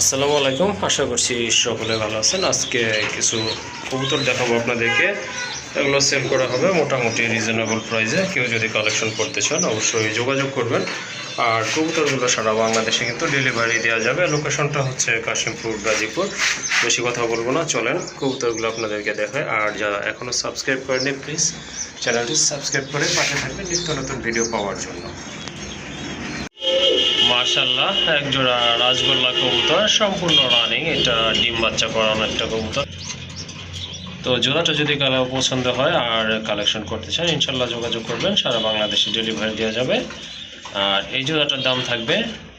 আসসালামু আলাইকুম। আশা করছি সকলে ভালো আছেন। আজকে কিছু কবুতর দেখাবো আপনাদেরকে। এগুলো সেল করা হবে মোটামুটি রিজনেবল প্রাইসে কেউ যদি কালেকশন করতে চান, অবশ্যই যোগাযোগ করবেন। আর কবুতরগুলো সারা বাংলাদেশে কিন্তু ডেলিভারি দেওয়া যাবে। লোকেশনটা হচ্ছে কাশিমপুর, গাজীপুর। বেশি কথা বলব না, চলেন কবুতরগুলো আপনাদেরকে দেখায় আর যারা এখনও সাবস্ক্রাইব করেনি প্লিজ চ্যানেলটি সাবস্ক্রাইব করে পাশে থাকবেন নিত্য নতুন ভিডিও পাওয়ার জন্য। মাশাল্লাহ একজোড়া রাজগোল্লা কবুতর, সম্পূর্ণ রানিং এটা ডিম বাচ্চা করানো একটা কবুতর। তো জোড়াটা যদি কারও পছন্দ হয় আর কালেকশন করতে চান ইনশাল্লাহ যোগাযোগ করবেন, সারা বাংলাদেশে ডেলিভারি দেওয়া যাবে। আর এই জোড়াটার দাম থাকবে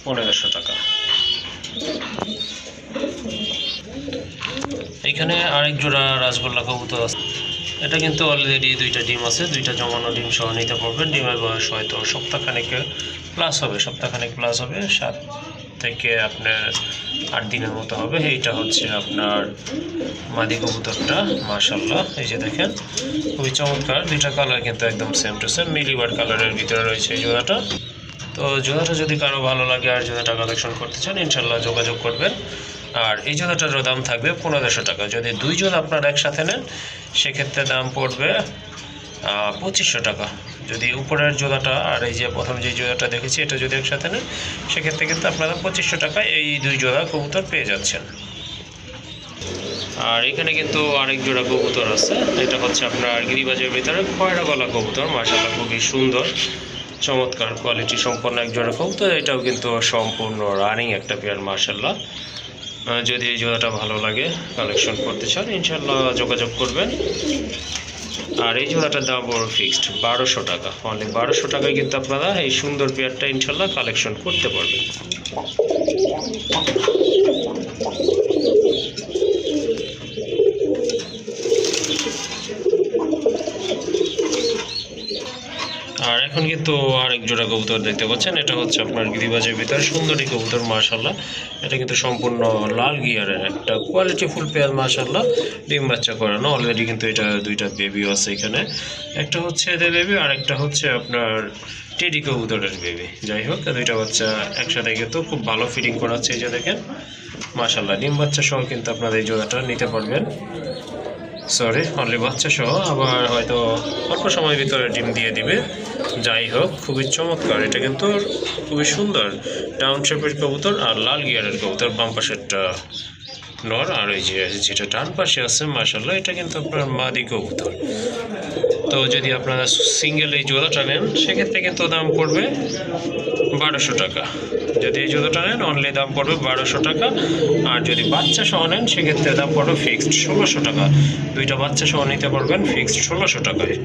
পনেরোশো টাকা। এখানে আরেক জোড়া রাজগোল্লা কবুতর আছে। এটা কিন্তু অলরেডি দুইটা ডিম আছে, দুইটা জমানো ডিম সহ নিতে পারবেন। ডিমের বয়স হয়তো সপ্তাহখানেক প্লাস হবে, সপ্তাহখানেক প্লাস হবে, সাত থেকে আপনার আট দিনের মতো হবে। এইটা হচ্ছে আপনার মাদি কবুতরটা মাশাল্লাহ এই যে দেখেন, খুবই চমৎকার। দুইটা কালার কিন্তু একদম সেম টু সেম মিলিবার কালারের ভিতরে রয়েছে এই জোড়াটা। তো জোড়াটা যদি কারও ভালো লাগে আর জোড়াটা কালেকশন করতে চান ইনশাল্লাহ যোগাযোগ করবেন। আর এই জোড়াটারও দাম থাকবে পনেরোশো টাকা। যদি দুই জোড়া আপনারা একসাথে নেন, সেক্ষেত্রে দাম পড়বে পঁচিশশো টাকা। যদি উপরের জোড়াটা আর এই যে প্রথম যে জোড়াটা দেখেছি, এটা যদি একসাথে নেন, সেক্ষেত্রে কিন্তু আপনারা পঁচিশশো টাকায় এই দুই জোড়া কবুতর পেয়ে যাচ্ছেন। আর এখানে কিন্তু আরেক জোড়া কবুতর আছে, এটা হচ্ছে আপনার গিরিবাজের ভিতরে খয়রা গলা কবুতর মাসাল্লাহ খুবই সুন্দর, চমৎকার কোয়ালিটি সম্পন্ন এক জোড়া কবুতর, এটাও কিন্তু সম্পূর্ণ রানিং একটা পেয়ার মার্শাল্লাহ যদি এই জোড়াটা ভালো লাগে কালেকশন করতে চান ইনশাল্লাহ যোগাযোগ করবেন। আর এই জোড়াটার দাম বড় ফিক্সড বারোশো টাকা। অনলি বারোশো টাকায় কিন্তু আপনারা এই সুন্দর পেয়ারটা ইনশাল্লাহ কালেকশন করতে পারবেন। আর এখন কিন্তু আরেক জোড়া কবুতর দেখতে পাচ্ছেন। এটা হচ্ছে আপনার গিরিবাজের ভিতরে সুন্দরী কবুতর মার্শাল্লাহ এটা কিন্তু সম্পূর্ণ লাল গিয়ারের একটা কোয়ালিটি ফুল পেয়ার মার্শাল্লাহ ডিম বাচ্চা করানো অলরেডি কিন্তু এটা দুইটা বেবিও আছে এখানে। একটা হচ্ছে এদের বেবি আর একটা হচ্ছে আপনার টেডি কবুতরের বেবি যাই হোক, দুইটা বাচ্চা একসাথে কিন্তু খুব ভালো ফিটিং করাচ্ছে এই যে দেখেন। মার্শাল্লাহ ডিম বাচ্চা সহ কিন্তু আপনারা এই জোড়াটা নিতে পারবেন। সরি অনলি বাচ্চা সহ, আবার হয়তো অল্প সময়ের ভিতরে ডিম দিয়ে দিবে। যাই হোক, খুবই চমৎকার। এটা কিন্তু খুবই সুন্দর। ডাউন শেপের কবুতর আর লাল গিয়ারের কবুতর, বাম পাশেরটা নর, আর ওই যে যেটা ডান পাশে আছে মাসাল্লাহ এটা কিন্তু আপনার মাদি কবুতর। তো যদি আপনারা সিঙ্গেল এই জোড়াটা নেন, সেক্ষেত্রে কিন্তু দাম পড়বে বারোশো টাকা। যদি এই জুতোটা নেন অনলি দাম পড়বে বারোশো টাকা। আর যদি বাচ্চা সহ নেন, সেক্ষেত্রে দাম পড়বে ফিক্সড ষোলোশো টাকা। দুইটা বাচ্চা সহ নিতে পারবেন ফিক্সড ষোলোশো টাকায়।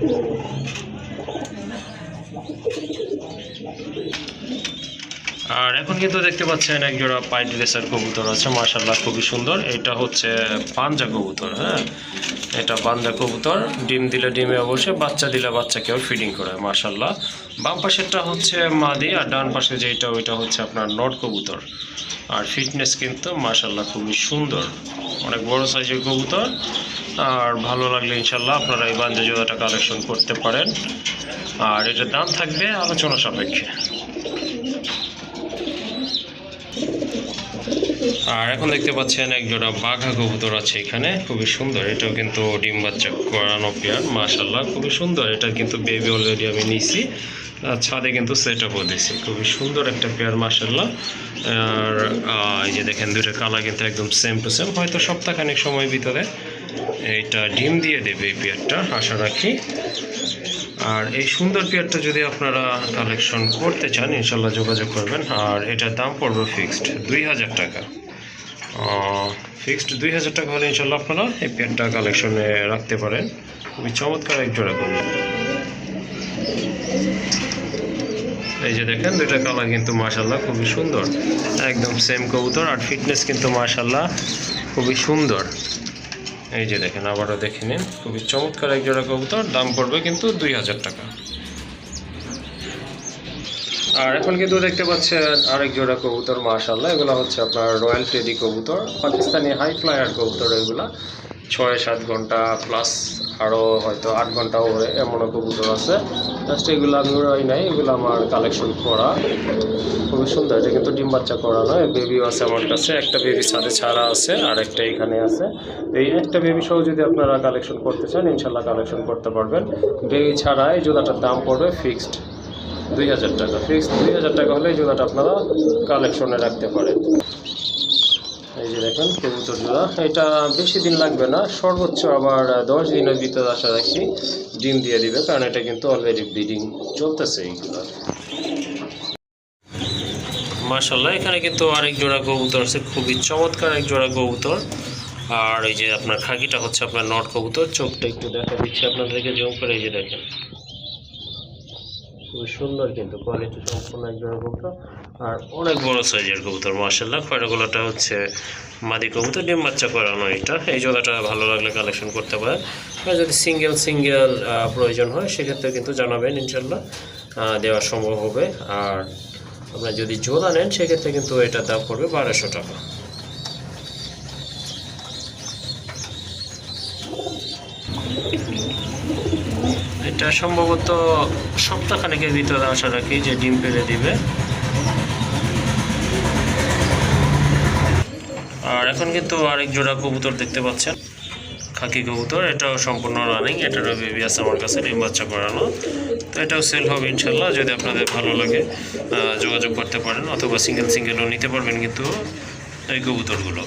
আর এখন কিন্তু দেখতে পাচ্ছেন এক জোড়া পাইট রেসার কবুতর আছে মার্শাল্লাহ খুবই সুন্দর। এটা হচ্ছে পাঞ্জা কবুতর হ্যাঁ? এটা পাঞ্জা কবুতর, ডিম দিলে ডিমে অবশ্যই, বাচ্চা দিলে বাচ্চাকেও ফিডিং করে মার্শাল্লাহ বাম পাশেরটা হচ্ছে মাদি, আর ডান পাশে যেটা ওইটা হচ্ছে আপনার নট কবুতর। আর ফিটনেস কিন্তু মার্শাল্লাহ খুবই সুন্দর। অনেক বড় সাইজের কবুতর, আর ভালো লাগলে ইনশাল্লাহ আপনারা এই বাঞ্জা জোড়াটা কালেকশন করতে পারেন। আর এটার দাম থাকবে আলোচনা সাপেক্ষে। আর এখন দেখতে পাচ্ছেন এক জোড়া বাঘা কবুতর আছে এখানে, খুবই সুন্দর। এটাও কিন্তু ডিম বাচ্চা করানো পেয়ার মাশাল্লাহ খুবই সুন্দর। এটা কিন্তু বেবি অলরেডি আমি নিছি ছাদে কিন্তু সেট আপও দিছি। খুবই সুন্দর একটা পেয়ার মাশাল্লাহ আর এই যে দেখেন, দুইটা কালা কিন্তু একদম সেম টু সেম হয়তো সপ্তাহখানেক সময় ভিতরে এইটা ডিম দিয়ে দেবে এই পেয়ারটা আশা রাখি। আর এই সুন্দর পেয়ারটা যদি আপনারা কালেকশন করতে চান ইনশাল্লাহ যোগাযোগ করবেন। আর এটার দাম পড়বে ফিক্সড দুই হাজার টাকা। ফিক্সড দুই হাজার টাকা হলে ইনশাল্লাহ আপনারা এই পেয়ারটা কালেকশনে রাখতে পারেন। খুবই চমৎকার এক জোড়া করবেন এই যে দেখেন, দুইটা কালার কিন্তু মাশাল্লাহ খুবই সুন্দর। একদম সেম কবুতর, আর ফিটনেস কিন্তু মাশাল্লাহ খুবই সুন্দর। এই যে দেখেন, আবারও দেখে নিন, খুবই চমৎকার এক জোড়া কবুতর, দাম পড়বে কিন্তু দুই হাজার টাকা। আর এখন কিন্তু দেখতে পাচ্ছেন আরেক জোড়া কবুতর মাশাল্লাহ এগুলো হচ্ছে আপনার রয়্যাল টেডি কবুতর, পাকিস্তানি হাই ফ্লায়ার কবুতর এগুলা। ছয় সাত ঘণ্টা প্লাস আরও হয়তো আট ঘণ্টা ওরে এমনও কবুতর আছে। জাস্ট এগুলো আমি ওরাই নাই, এগুলো আমার কালেকশন করা। খুবই সুন্দর, এটা কিন্তু ডিম বাচ্চা করা নয় বেবিও আছে আমার কাছে, একটা বেবি সাথে ছাড়া আছে, আর একটা এখানে আছে। এই একটা বেবি সহ যদি আপনারা কালেকশন করতে চান ইনশাল্লাহ কালেকশন করতে পারবেন। বেবি ছাড়া এই জোড়াটার দাম পড়বে ফিক্সড দুই হাজার টাকা। ফিক্সড দুই হাজার টাকা হলে এই জোড়াটা আপনারা কালেকশনে রাখতে পারেন। এই যে দেখেন কবুতর জোড়া এটা বেশি দিন লাগবে না, সর্বোচ্চ আবার দশ দিনের ভিতরে আশা রাখি ডিম দিয়ে দিবে, কারণ এটা কিন্তু অলরেডি ব্রিডিং চলতেছে এইগুলো মাশাল্লাহ এখানে কিন্তু আরেক জোড়া কবুতর আছে, খুবই চমৎকার এক জোড়া কবুতর। আর এই যে আপনার খাকিটা হচ্ছে আপনার নট কবুতর, চোখটা একটু দেখা দিচ্ছে আপনাদেরকে জম করে এই যে দেখেন। খুবই সুন্দর কিন্তু কোয়ালিটি সম্পূর্ণ এক জোড়া কবুতর। আর অনেক বড় সাইজের কবুতর মার্শাল্লাহ খয়রাগুলোটা হচ্ছে মাদি কবুতর, ডিম বাচ্চা করানো এটা। এই জোড়াটা ভালো লাগলে কালেকশন করতে পারেন। আর যদি সিঙ্গেল সিঙ্গেল প্রয়োজন হয় সেক্ষেত্রে কিন্তু জানাবেন ইনশাল্লাহ দেওয়া সম্ভব হবে। আর আপনার যদি জোড়া নেন, সেক্ষেত্রে কিন্তু এটার দাম পড়বে বারোশো টাকা। এটা সম্ভবত সপ্তাহখানেকের ভিতরে আশা রাখি যে ডিম পেড়ে দিবে। আর এখন কিন্তু আরেক জোড়া কবুতর দেখতে পাচ্ছেন। খাকি কবুতর, এটাও সম্পূর্ণ রানিং এটারও বেবি আছে আমার কাছে ডিম বাচ্চা করানো। তো এটাও সেল হবে ইনশাল্লাহ, যদি আপনাদের ভালো লাগে যোগাযোগ করতে পারেন অথবা সিঙ্গেল সিঙ্গেলও নিতে পারবেন কিন্তু এই কবুতরগুলো।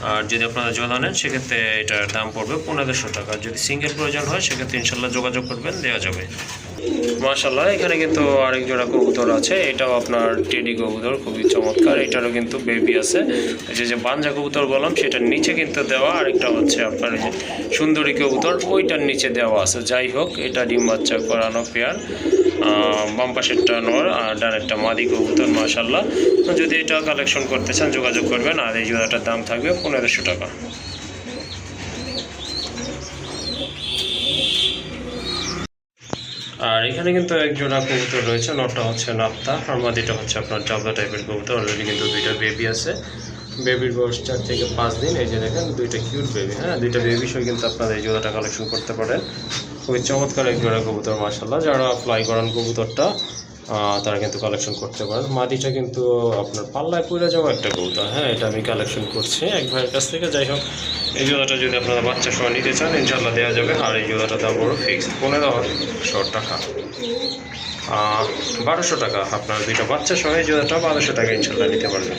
আর যদি আপনারা জল নেন সেক্ষেত্রে এটার দাম পড়বে পনেরোশো টাকা। যদি সিঙ্গেল প্রয়োজন হয়, সেক্ষেত্রে ইনশাল্লাহ যোগাযোগ করবেন, দেওয়া যাবে। মাশাল্লাহ এখানে কিন্তু আরেক জোড়া কবুতর আছে। এটাও আপনার টেডি কবুতর, খুবই চমৎকার। এটারও কিন্তু বেবি আছে। যে যে বাঞ্জা কবুতর বললাম, সেটার নিচে কিন্তু দেওয়া, আরেকটা হচ্ছে আপনার সুন্দরী কবুতর, ওইটার নিচে দেওয়া আছে। যাই হোক, এটা ডিম বাচ্চা করানো পেয়ার বাম পাশেরটা নর, আর ডানেরটা মাদি কবুতর মাশাল্লাহ যদি এটা কালেকশন করতে চান, যোগাযোগ করবেন, আর এই জোড়াটার দাম থাকবে পনেরোশো টাকা। আর এখানে কিন্তু এক জোড়া কবুতর রয়েছে নটটা হচ্ছে নাপ্তা, আর মাদিটা হচ্ছে আপনার চাবলা টাইপের কবুতর। অলরেডি কিন্তু দুইটা বেবি আছে। বেবির বয়স চার থেকে পাঁচ দিন, এই যে দেখেন, দুইটা কিউট বেবি হ্যাঁ? দুইটা বেবি সহ কিন্তু আপনারা এই জোড়াটা কালেকশন করতে পারেন। খুবই চমৎকার এক জোড়া কবুতর মার্শাল্লাহ যারা ফ্লাই করান কবুতরটা তারা কিন্তু কালেকশন করতে পারেন মাদিটা কিন্তু আপনার পাল্লায় পুড়ে যাওয়া একটা কবুতর হ্যাঁ এটা আমি কালেকশন করছি এক ভাইয়ের কাছ থেকে। যাই হোক, এই জোড়াটা যদি আপনারা বাচ্চা সহ নিতে চান ইনশাল্লাহ দেওয়া যাবে। আর এই জোড়াটা দাম বড় ফিক্সড পনেরো শো টাকা। বারোশো টাকা। আপনার দুইটা বাচ্চা সহ এই জোড়াটা বারোশো টাকা ইনশাল্লাহ নিতে পারবেন।